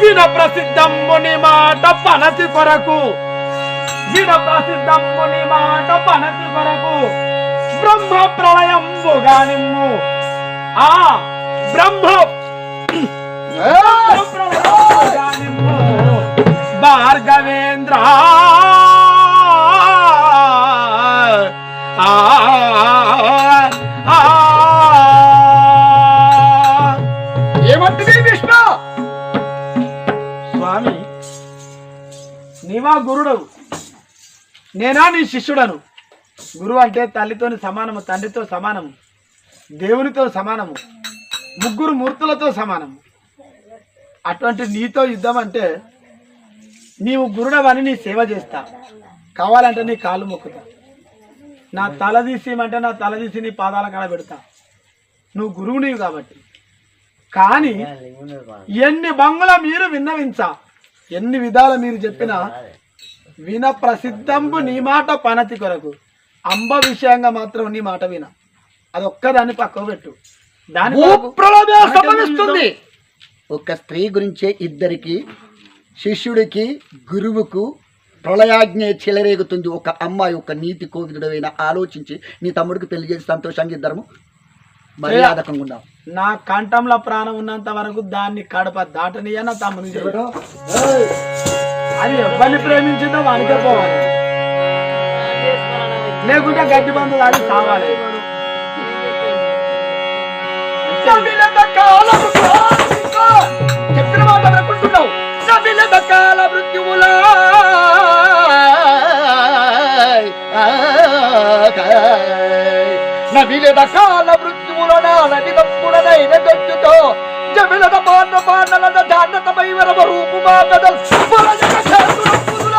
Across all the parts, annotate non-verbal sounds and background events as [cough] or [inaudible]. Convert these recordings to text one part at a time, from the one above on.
విన ప్రసిద్ధమ్ముని మాట పనతి కొరకు. విన ప్రసిద్ధమ్ముని మాట పనతి కొరకు. బ్రహ్మ ప్రళయంబుగా నిమ్ము ఆ బ్రహ్మ భార్గవేంద్ర గురుడవు. నేనా నీ శిష్యుడను? గురువు అంటే తల్లితోని సమానము తండ్రితో సమానము దేవునితో సమానము ముగ్గురు మూర్తులతో సమానము. అటువంటి నీతో యుద్ధం అంటే నీవు గురుడవని నీ సేవ చేస్తా. కావాలంటే నీ కాళ్ళు మొక్కుతా. నా తల తీసేయమంటే నా తల తీసి నీ పాదాల కాడ పెడతా. నువ్వు గురువు నీవు కాబట్టి. కానీ ఎన్ని బంగుల మీరు విన్నవించా ఎన్ని విధాల మీరు చెప్పినా విన ప్రసిద్ధంబు నీ మాట పనతి కొరకు. అంబ విషయంగా మాత్రం నీ మాట విన. అది ఒక్కదాన్ని పక్కకు పెట్టు. దాని సంభవిస్తుంది? ఒక స్త్రీ గురించే ఇద్దరికి శిష్యుడికి గురువుకు ప్రళయాజ్ఞ చెలరేగుతుంది. ఒక అమ్మాయి ఒక నీతి కోవిదుడైన ఆలోచించి నీ తమ్ముడికి పెళ్ళి చేసి సంతోషంగా ఇద్దరము మర్యాదకంగా ఉన్నాం నా కంఠంలో ప్రాణం ఉన్నంత వరకు దాన్ని కడప దాటనియ నా తమ్ముని? చేయడు. అది ఎవరిని ప్రేమించిందో వానికే పోవాలి. లేకుంటే గడ్డి బంధు దాడి సావాలి. చెప్పిన మాట అనుకుంటున్నావు. నవిలద కాల మృత్యువులా. నవిలద కాల నది తప్పుడనైన గట్టుతో జమిలద పాండ పాండలద జాన్నతమై వరవ రూపు మా పెదల్ వరజగ చేతుల పుదుల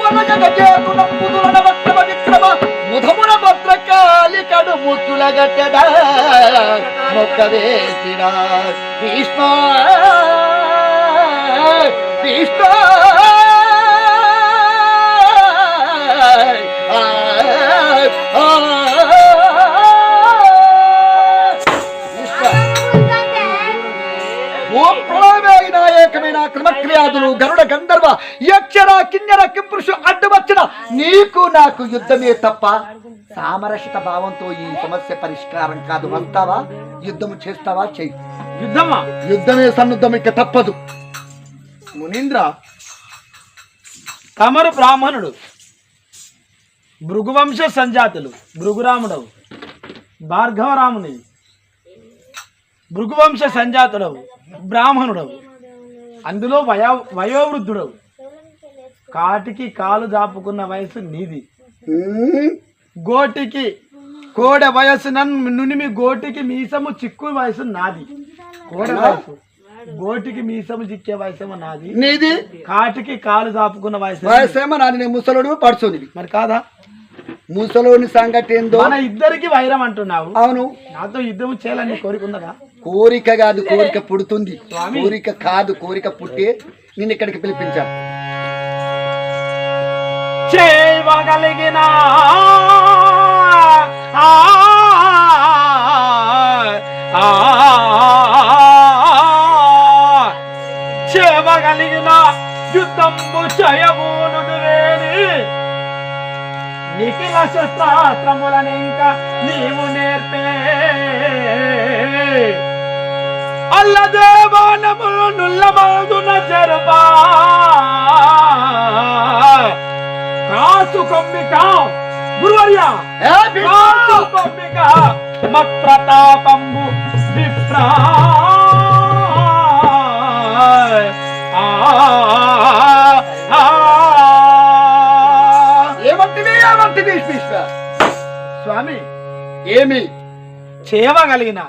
వరజగ చేతుల పుదుల నవక్రమ విక్రమ ముధమున భద్రకాలి కడు ముత్తుల గట్టెద మొక్క వేసిన భీష్మ భీష్మ క్రమక్రియాదులు గరుడ గంధర్వ యక్షర కిన్నెర కింపురుషు అడ్డు వచ్చిన నీకు నాకు యుద్ధమే తప్ప సామరస్యత భావంతో ఈ సమస్య పరిష్కారం కాదు. వస్తావా? యుద్ధము చేస్తావా? చెయ్యి. యుద్ధమా? యుద్ధమే సన్నుద్ధం ఇక తప్పదు. మునీంద్ర తమరు బ్రాహ్మణుడు భృగువంశ సంజాతులు భృగురాముడవు భార్గవరాముని భృగువంశ సంజాతుడవు బ్రాహ్మణుడవు. అందులో వయో వయోవృద్ధుడవు కాటికి కాలు దాపుకున్న వయసు నీది. గోటికి కోడె వయసు నన్ను నునిమి గోటికి మీసము చిక్కు వయసు నాది. కోడె వయసు. గోటికి మీసము చిక్కే వయసేమో నాది. నీది? కాటికి కాలు దాపుకున్న వయసు వయసేమో నాది. నేను ముసలోడు పడుచునివి. మరి కాదా? ముసలోని సంగతి ఏందో? మన ఇద్దరికి వైరం అంటున్నావు. అవును. నాతో యుద్ధం చేయాలని కోరికున్నదా కోరిక కాదు కోరిక పుడుతుంది. కోరిక కాదు కోరిక పుట్టే నిన్ను ఇక్కడికి పిలిపించాను. చేయగలిగిన చేయగలిగిన యుద్ధము చేయబోనుడు వేని నిఖిల శస్త్రాస్త్రములను ఇంకా నీవు నేర్పే. అల్లదేవానములు నుల్లమౌదున జరుపా. కాసు కొమ్మిక గురువర్య! కాసు కొమ్మిక మత్ ప్రతాపంబు విప్రా. ఏమి? చేయగలిగిన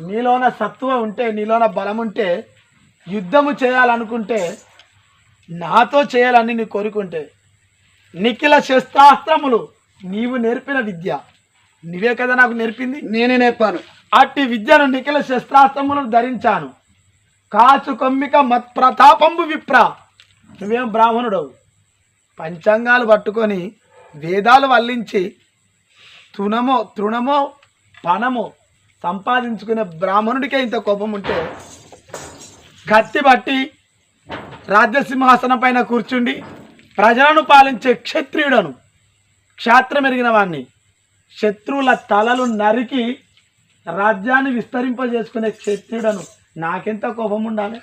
నీలోన సత్తువ ఉంటే నీలోన బలం ఉంటే యుద్ధము చేయాలనుకుంటే నాతో చేయాలని నీ కోరుకుంటే నిఖిల శస్త్రాస్త్రములు నీవు నేర్పిన విద్య. నీవే కదా నాకు నేర్పింది? నేనే నేర్పాను. అట్టి విద్యను నిఖిల శస్త్రాస్త్రములను ధరించాను. కాచు కొమ్మిక మత్ ప్రతాపంబు విప్ర. నువ్వేం బ్రాహ్మణుడవు. పంచాంగాలు పట్టుకొని వేదాలు వల్లించి తృణమో తృణమో పణమో సంపాదించుకునే బ్రాహ్మణుడికే ఇంత కోపం ఉంటే కత్తి బట్టి రాజ్యసింహాసనం పైన కూర్చుండి ప్రజలను పాలించే క్షత్రియుడను. క్షాత్రం ఎరిగిన వాణ్ణి. శత్రువుల తలలు నరికి రాజ్యాన్ని విస్తరింపజేసుకునే క్షత్రియుడను. నాకెంత కోపం ఉండాలి?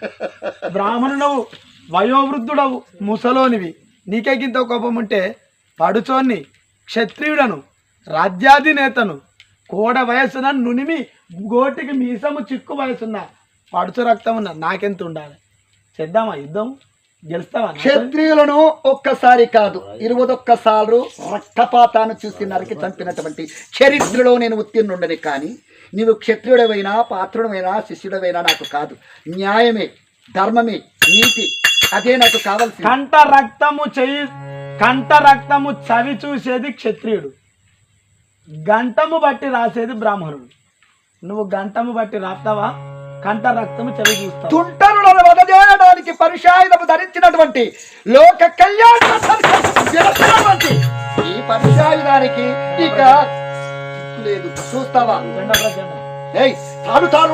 బ్రాహ్మణుడవు వయోవృద్ధుడవు ముసలోనివి. నీకేకింత కోపం ఉంటే పడుచోన్ని క్షత్రియుడను. రాజ్యాధినేతను కోడ వయసున నునిమి గోటికి మీసము చిక్కు వయసున్న. పడుచు రక్తం ఉన్న నాకెంత ఉండాలి చేద్దామా యుద్ధం? గెలుస్తావా? క్షత్రియులను ఒక్కసారి కాదు ఇరువదొక్కసార్లు రక్తపాతాన్ని చూసి నరికి చంపినటువంటి చరిత్రలో నేను ఉత్తీర్ణుండని కానీ నీవు క్షత్రియుడవైనా పాత్రుడమైనా శిష్యుడవైనా నాకు కాదు. న్యాయమే ధర్మమే నీతి అదే నాకు కావాల్సింది. కంట రక్తము చెయ్యి కంట రక్తము చవి చూసేది క్షత్రియుడు. గంటము బట్టి రాసేది బ్రాహ్మణుడు. నువ్వు గంటము బట్టి రాస్తావా? కంట రక్తము చవి చూస్తావు తుంటరులను వదజేయడానికి ధరించినటువంటి లోక కళ్యాణ ఈ పరిశాయుధానికి ఇక లేదు. చూస్తావా? తాను తాను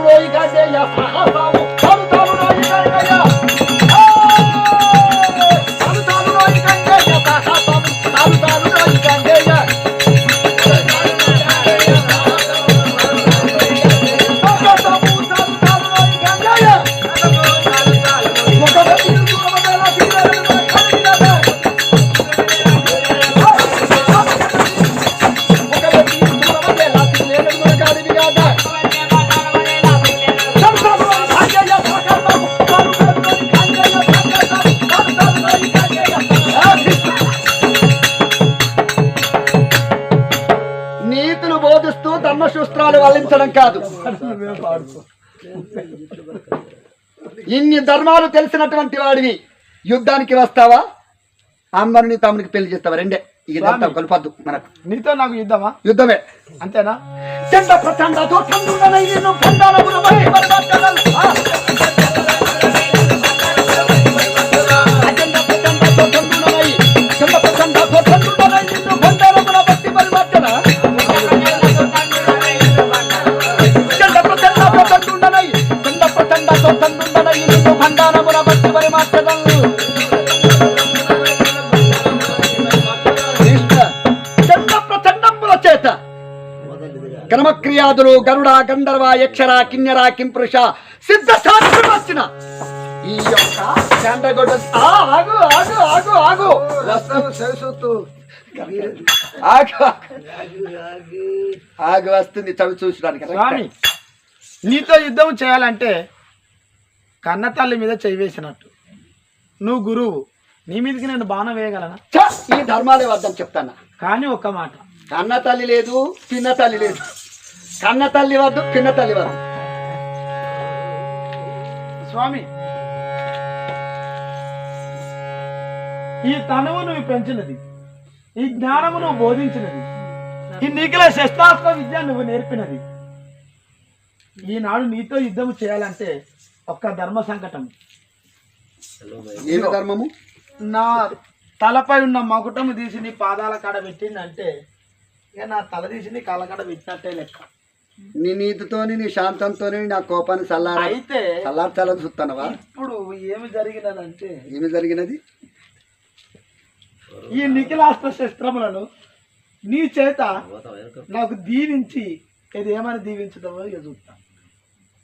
బోధిస్తూ ధర్మశూస్త్రాలు వల్లించడం కాదు. ఇన్ని ధర్మాలు తెలిసినటువంటి వాడివి. యుద్ధానికి వస్తావా? అమ్మని తమ్మునికి పెళ్ళి చేస్తావా? రెండే. ఇదంతా. కలపద్దు మనకు. నీతో నాకు యుద్ధమా? యుద్ధమే. అంతేనా? చండ ప్రచండ బట్టి చండ ప్రచండంబుల చేత క్రమక్రియాదులు గరుడ గంధర్వ యక్షర కిన్నెర కింపురుష సిద్ధ సాక్షులు వచ్చిన. ఈ యొక్క చండగొడ్డ ఆగు ఆగు ఆగు ఆగు. ఆగు ఆగు. వస్తుంది చవి చూసడానికి. నీతో యుద్ధం చేయాలంటే కన్న తల్లి మీద చేయి వేసినట్టు. నువ్వు గురువు నీ మీదకి నేను బాణం వేయగలనా? ఈ ధర్మాలే వద్దని చెప్తాను? కానీ ఒక్క మాట. కన్న తల్లి లేదు పిన్న తల్లి లేదు. కన్న తల్లి వద్దు పిన్న తల్లి వద్దు. స్వామి ఈ తనువు నువ్వు పెంచినది ఈ జ్ఞానము నువ్వు బోధించినది ఈ నీకుల శస్త్రాస్త్ర విద్య నువ్వు నేర్పినది. ఈనాడు నీతో యుద్ధం చేయాలంటే ఒక్క ధర్మ సంకటం ఏమి ధర్మము? నా తలపై ఉన్న మకుటము తీసి నీ పాదాల కాడ పెట్టిందంటే ఇక నా తల తీసి నీ కాళ్ళ కాడ పెట్టినట్టే లెక్క. నీ నీతితోని నీ శాంతంతోని నా కోపాన్ని చల్లారా అయితే చల్లార్చాలని చూస్తానవా ఇప్పుడు ఏమి జరిగినదంటే ఏమి జరిగినది? ఈ నిఖిలాస్త్ర శస్త్రములను నీ చేత నాకు దీవించి ఇది ఏమని దీవించుతావో ఇక చూస్తా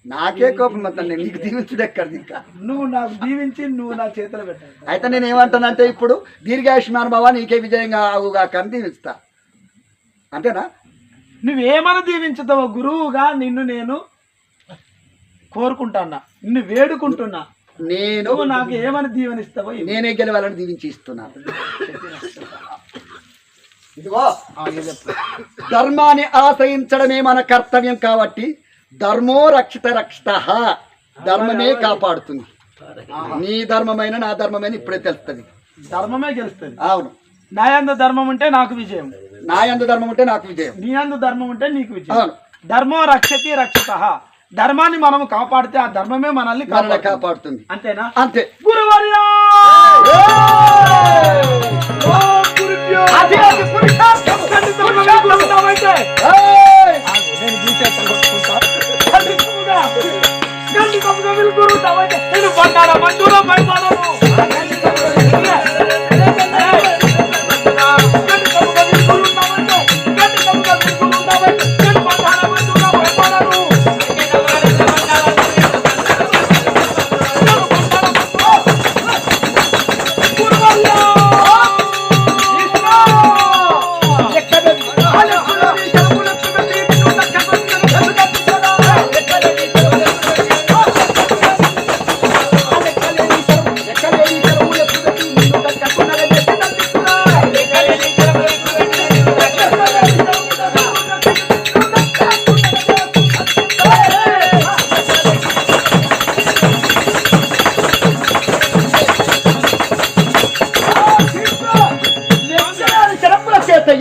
నాకే కోపం నేను నీకు దీవించుడు ఎక్కడిది ఇంకా? నువ్వు నాకు దీవించి నువ్వు నా చేతిలో పెట్టాలి అయితే నేను ఏమంటానంటే ఇప్పుడు దీర్ఘాయుష్మాన్ బాబా నీకే విజయంగా ఆవుగా కానీ దీవిస్తా. అంతేనా? నువ్వేమని దీవించుతావో గురువుగా నిన్ను నేను కోరుకుంటున్నా నిన్ను వేడుకుంటున్నా. నేను నాకు ఏమని దీవెనిస్తావో. నేనే గెలవాలని దీవించి ఇస్తున్నాను ఇదిగో. ధర్మాన్ని ఆశ్రయించడమే మన కర్తవ్యం కాబట్టి ధర్మో రక్షిత రక్షిత ధర్మమే కాపాడుతుంది. నీ ధర్మమైన నా ధర్మమైన ఇప్పుడే తెలుస్తుంది. ధర్మమే గెలుస్తుంది. అవును. నా యందు ధర్మం ఉంటే నాకు విజయం. నా యందు ధర్మం ఉంటే నాకు విజయం. నీ యందు ధర్మం ఉంటే నీకు విజయం. ధర్మో రక్షతి రక్షిత ధర్మాన్ని మనము కాపాడితే ఆ ధర్మమే మనల్ని కాపాడుతుంది. అంతేనా? అంతే. గురువర్యా! అది అది నేను గీసేస్తాను, ಗುರು ತವತೆ ನೀನು ಬಂದಾರ ಮಂಜೂರ ಬೈತಾರನು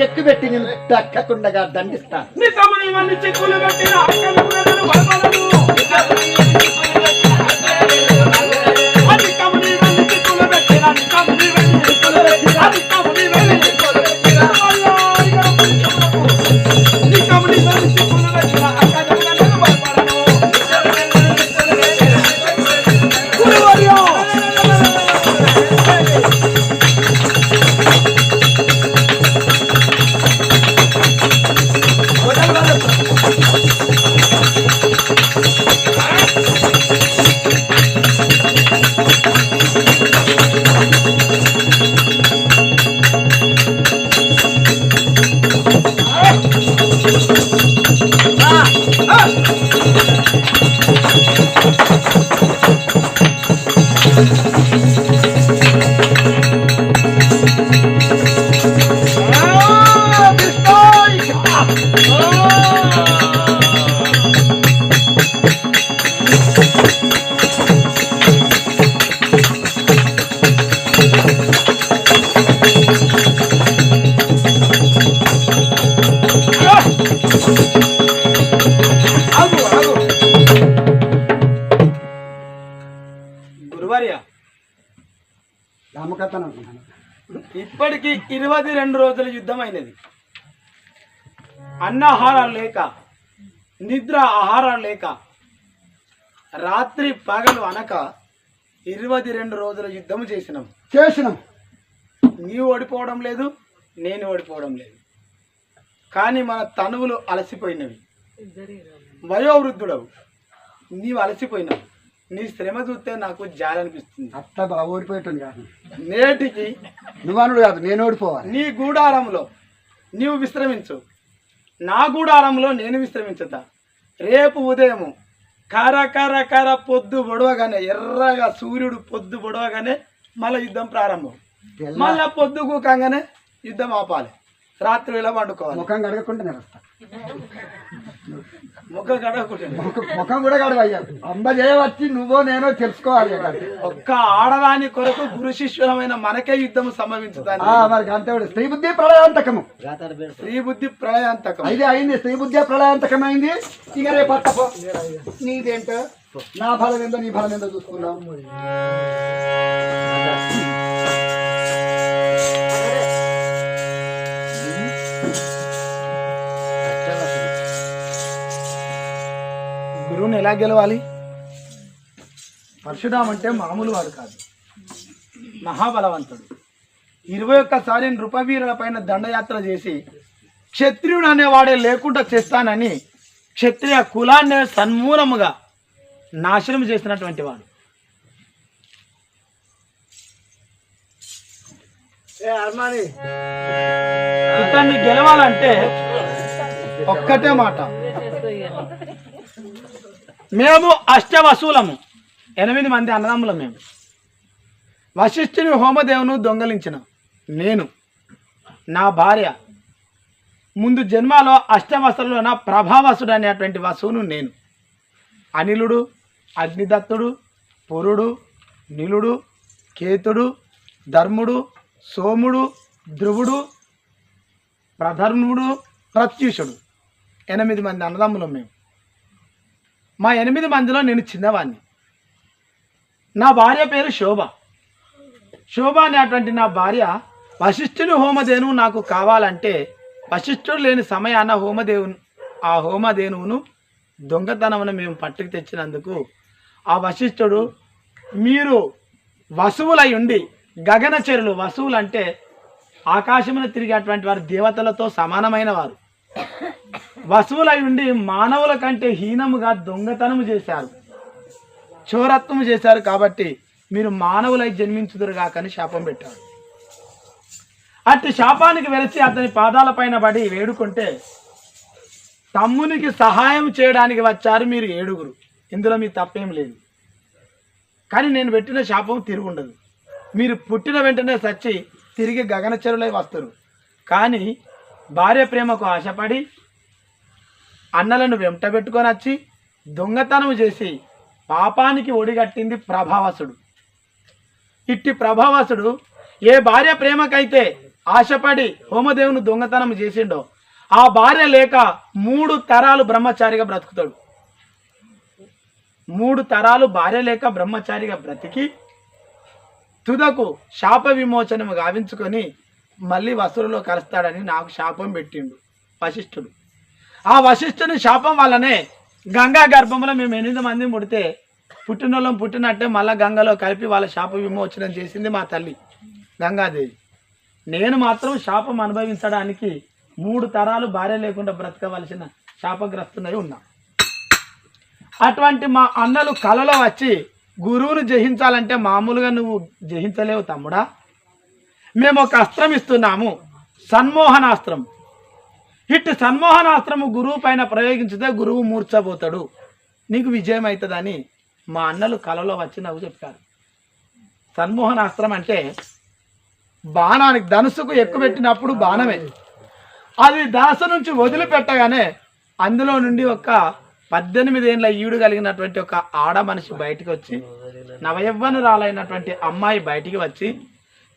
ఎక్కుపెట్టి నిన్ను దక్కకుండగా దండిస్తా. నిజముని రామకథను అనుకుంటున్నాను. ఇప్పటికి ఇరవై రెండు రోజుల యుద్ధం అయినది అన్నాహారాలు లేక నిద్ర ఆహారాలు లేక రాత్రి పగలు అనక ఇరవై రెండు రోజుల యుద్ధం చేసినాం. చేసినాం. నీవు ఓడిపోవడం లేదు నేను ఓడిపోవడం లేదు. కానీ మన తనువులు అలసిపోయినవి. వయోవృద్ధుడవు. నీవు అలసిపోయినావు. నీ శ్రమ చూస్తే నాకు జాలి అనిపిస్తుంది. అత్త బాగా ఓడిపోయేటోని కాదు. నేటికి నువ్వనుడు కాదు నేను ఓడిపోవాలి. నీ గూడారంలో నీవు విశ్రమించు. నా గూడారంలో నేను విశ్రమించుతా. రేపు ఉదయము కర కర కర పొద్దు పొడవగానే ఎర్రగా సూర్యుడు పొద్దు పొడవగానే మళ్ళీ యుద్ధం ప్రారంభం. మళ్ళా పొద్దు కూకంగానే యుద్ధం ఆపాలి. రాత్రి వేళ పండుకోవాలి. ముఖం కడగకుండా ముఖ కూడా కడగయ్యా. అంబ చేయవచ్చి నువ్వో నేనో తెలుసుకోవాలి. ఒక్క ఆడదాని కొరకు గురు శిష్యులమైన మనకే యుద్ధం సంభవించుతాను అంతే స్త్రీ బుద్ధి ప్రళయాంతకము. స్త్రీ బుద్ధి ప్రళయాంతకం. అయితే అయింది. స్త్రీ బుద్ధి ప్రళయాంతకం అయింది ఇక రేపు పట్టపో నీదేంటో? నా ఫలం ఏందో నీ ఫలం ఏందో చూసుకుందాం. ఎలా గెలవాలి? పరశురామ్ అంటే మామూలు వాడు కాదు. మహాబలవంతుడు. ఇరవై ఒక్కసారి నృపవీరుల పైన దండయాత్ర చేసి క్షత్రియుడు అనేవాడే లేకుండా చేస్తానని క్షత్రియ కులాన్ని సన్మూలముగా నాశనం చేసినటువంటి వాడు. ఇతన్ని గెలవాలంటే ఒక్కటే మాట. మేము అష్టవసూలము. ఎనిమిది మంది అన్నదమ్ములం మేము. వశిష్ఠుని హోమదేవును దొంగలించిన నేను నా భార్య ముందు జన్మలో నా ప్రభావసుడు అనేటువంటి వసువును నేను. అనిలుడు అగ్నిదత్తుడు పురుడు నిలుడు కేతుడు ధర్ముడు సోముడు ధ్రువుడు ప్రధర్ముడు ప్రత్యూషుడు. ఎనిమిది మంది అన్నదమ్ములం మేము. మా ఎనిమిది మందిలో నేను చిన్నవాణ్ణి. నా భార్య పేరు శోభ. శోభ అనేటువంటి నా భార్య వశిష్ఠుని హోమధేనువు నాకు కావాలంటే వశిష్ఠుడు లేని సమయాన హోమదేవుని ఆ హోమధేనువును దొంగతనమును మేము పట్టుకు తెచ్చినందుకు ఆ వశిష్ఠుడు మీరు వసువులై ఉండి గగనచరులు వసువులు అంటే ఆకాశమున తిరిగేటువంటి వారు దేవతలతో సమానమైన వారు. వసువులై ఉండి మానవుల కంటే హీనముగా దొంగతనము చేశారు. చోరత్వము చేశారు కాబట్టి మీరు మానవులై జన్మించుదురు కాకని శాపం పెట్టారు. అట్టి శాపానికి వెలిసి అతని పాదాల పైన పడి వేడుకుంటే తమ్మునికి సహాయం చేయడానికి వచ్చారు మీరు ఏడుగురు. ఇందులో మీ తప్పేం లేదు. కానీ నేను పెట్టిన శాపం తిరుగుండదు. మీరు పుట్టిన వెంటనే సచ్చి తిరిగి గగనచరులై వస్తారు. కానీ భార్య ప్రేమకు ఆశపడి అన్నలను వెంటబెట్టుకొని వచ్చి దొంగతనం చేసి పాపానికి ఒడిగట్టింది ప్రభావసుడు. ఇట్టి ప్రభావసుడు ఏ భార్య ప్రేమకైతే ఆశపడి హోమదేవుని దొంగతనం చేసిండో ఆ భార్య లేక మూడు తరాలు బ్రహ్మచారిగా బ్రతుకుతాడు. మూడు తరాలు భార్య లేక బ్రహ్మచారిగా బ్రతికి తుదకు శాప విమోచనము గావించుకొని మళ్ళీ వసురులో కలుస్తాడని నాకు శాపం పెట్టిండు. వశిష్ఠుడు. ఆ వశిష్ఠుని శాపం వల్లనే గంగా గర్భంలో మేము ఎనిమిది మంది పుడితే పుట్టినోళ్ళం పుట్టినట్టే మళ్ళీ గంగలో కలిపి వాళ్ళ శాప విమోచనం చేసింది మా తల్లి గంగాదేవి. నేను మాత్రం శాపం అనుభవించడానికి మూడు తరాలు భార్య లేకుండా బ్రతకవలసిన శాపగ్రస్తునై ఉన్నా. అటువంటి మా అన్నలు కలలో వచ్చి గురువును జయించాలంటే మామూలుగా నువ్వు జయించలేవు తమ్ముడా. మేము ఒక అస్త్రం ఇస్తున్నాము సన్మోహనాస్త్రం. ఇట్టు సన్మోహనాస్త్రము గురువు పైన ప్రయోగించితే గురువు మూర్చబోతాడు నీకు విజయం అవుతుందని మా అన్నలు కలలో వచ్చి నాకు చెప్పారు. సన్మోహనాస్త్రం అంటే బాణానికి ధనుసుకు ఎక్కుపెట్టినప్పుడు బాణమే. అది దాస నుంచి వదిలిపెట్టగానే అందులో నుండి ఒక పద్దెనిమిది ఏళ్ళ ఈడు కలిగినటువంటి ఒక ఆడ మనిషి బయటికి వచ్చి నవయవ్వనురాలైనటువంటి అమ్మాయి బయటికి వచ్చి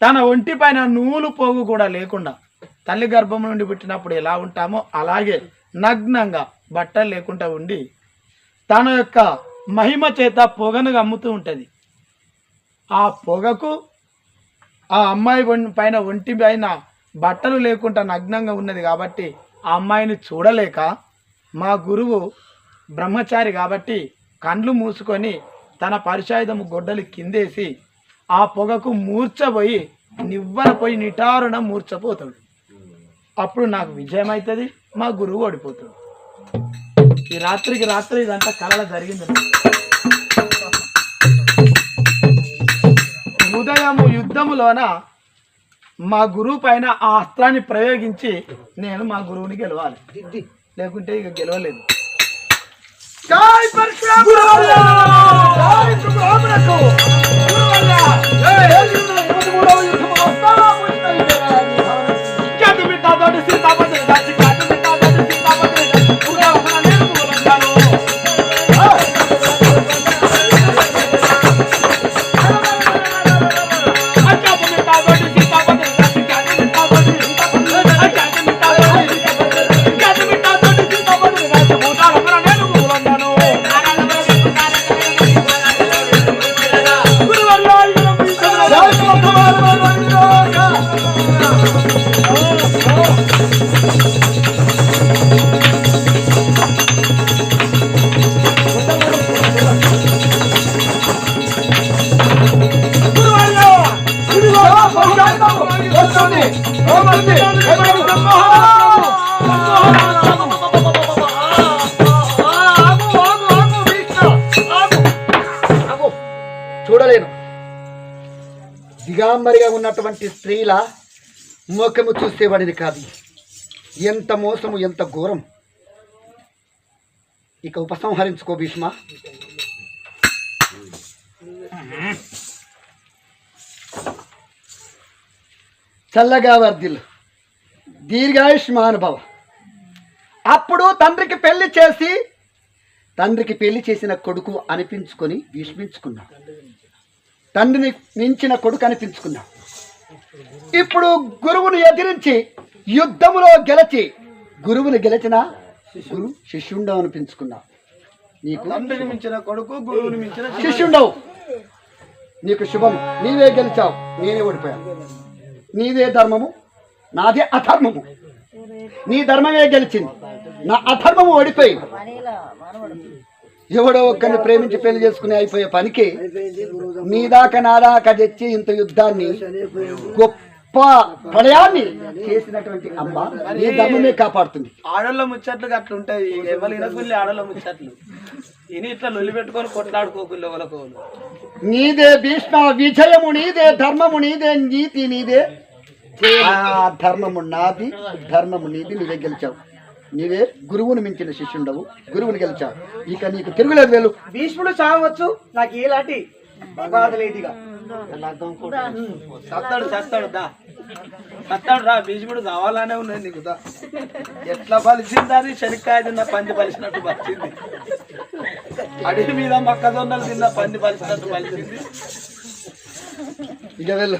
తన ఒంటి పైన నూలు పోగు కూడా లేకుండా తల్లి గర్భం నుండి పుట్టినప్పుడు ఎలా ఉంటామో అలాగే నగ్నంగా బట్టలు లేకుండా ఉండి తన యొక్క మహిమ చేత పొగను అమ్ముతూ ఉంటుంది. ఆ పొగకు ఆ అమ్మాయి పైన ఒంటి పైన బట్టలు లేకుండా నగ్నంగా ఉన్నది కాబట్టి ఆ అమ్మాయిని చూడలేక మా గురువు బ్రహ్మచారి కాబట్టి కండ్లు మూసుకొని తన పరిశాయుధము గొడ్డలు కిందేసి ఆ పొగకు మూర్చబోయి నివ్వరపోయి నిటారున మూర్చపోతాడు. అప్పుడు నాకు విజయం అవుతుంది మా గురువు ఓడిపోతుంది ఈ రాత్రికి రాత్రి ఇదంతా కళ జరిగింది. ఉదయము యుద్ధములోన మా గురువు పైన ఆ అస్త్రాన్ని ప్రయోగించి నేను మా గురువుని గెలవాలి. లేకుంటే ఇక గెలవలేదు. జై దిగాంబరిగా ఉన్నటువంటి స్త్రీల ముఖము చూసేవాడిది కాదు. ఎంత మోసము ఎంత ఘోరం. ఇక ఉపసంహరించుకో భీష్మ. చల్లగా వర్ధిల్లు దీర్ఘాయుష్మానుభవ. అప్పుడు తండ్రికి పెళ్ళి చేసి తండ్రికి పెళ్ళి చేసిన కొడుకు అనిపించుకొని భీష్మించుకున్నాడు. తండ్రిని మించిన కొడుకు అనిపించుకున్నాడు ఇప్పుడు గురువును ఎదిరించి యుద్ధములో గెలిచి గురువుని గెలిచిన గురు శిష్యుండవు అనిపించుకున్నావు నీకు తండ్రిని మించిన కొడుకు గురువుని మించిన శిష్యుడు. శిష్యుండవు. నీకు శుభం. నీవే గెలిచావు. నేనే ఓడిపోయాను. నీదే ధర్మము. నాదే అధర్మము. నీ ధర్మమే గెలిచింది. నా అధర్మము ఓడిపోయింది. ఎవడో ఒక్కరిని ప్రేమించి పెళ్ళి చేసుకుని అయిపోయే పనికి నీ దాకా నా దాకా తెచ్చి ఇంత యుద్ధాన్ని గొప్ప ప్రళయాన్ని చేసినటువంటి అమ్మ నీ ధర్మమే కాపాడుతుంది. ఆడోళ్ళ ముచ్చట్లు అట్లా ఉంటాయి. ఎవరు ఇనకుల్లి ఆడోళ్ళ ముచ్చట్లు. ఇని ఇట్లా లొల్లి పెట్టుకొని కొట్లాడుకోకుల్లి నీదే భీష్మ విజయము నీదే ధర్మము నీదే నీతి నీదే. ఆ ధర్మము నాది ధర్మము నీది నీవే గెలిచావు. నీవే గురువుని మించిన శిష్యుండవు. గురువుని గెలిచావు ఇక నీకు తిరుగులేదు వేలు భీష్ముడు చావచ్చు. నాకు ఏలాంటి బాధ లేదుగా. సత్తాడు సత్తాడు దా. సత్తాడు రా భీష్ముడు కావాలనే ఉన్నది నీకు దా. ఎట్లా పలిచింది అది శనిక్కాయ తిన్న పంది పలిచినట్టు పలిచింది అడవి మీద మొక్కజొన్నలు తిన్న పంది పలిచినట్టు పలిచింది ఇక వెళ్ళు.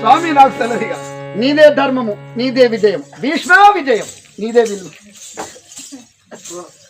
స్వామి నాకు తెలియదు ఇక నీదే ధర్మము నీదే విజయం. భీష్మ విజయం నీదే విలువ [laughs]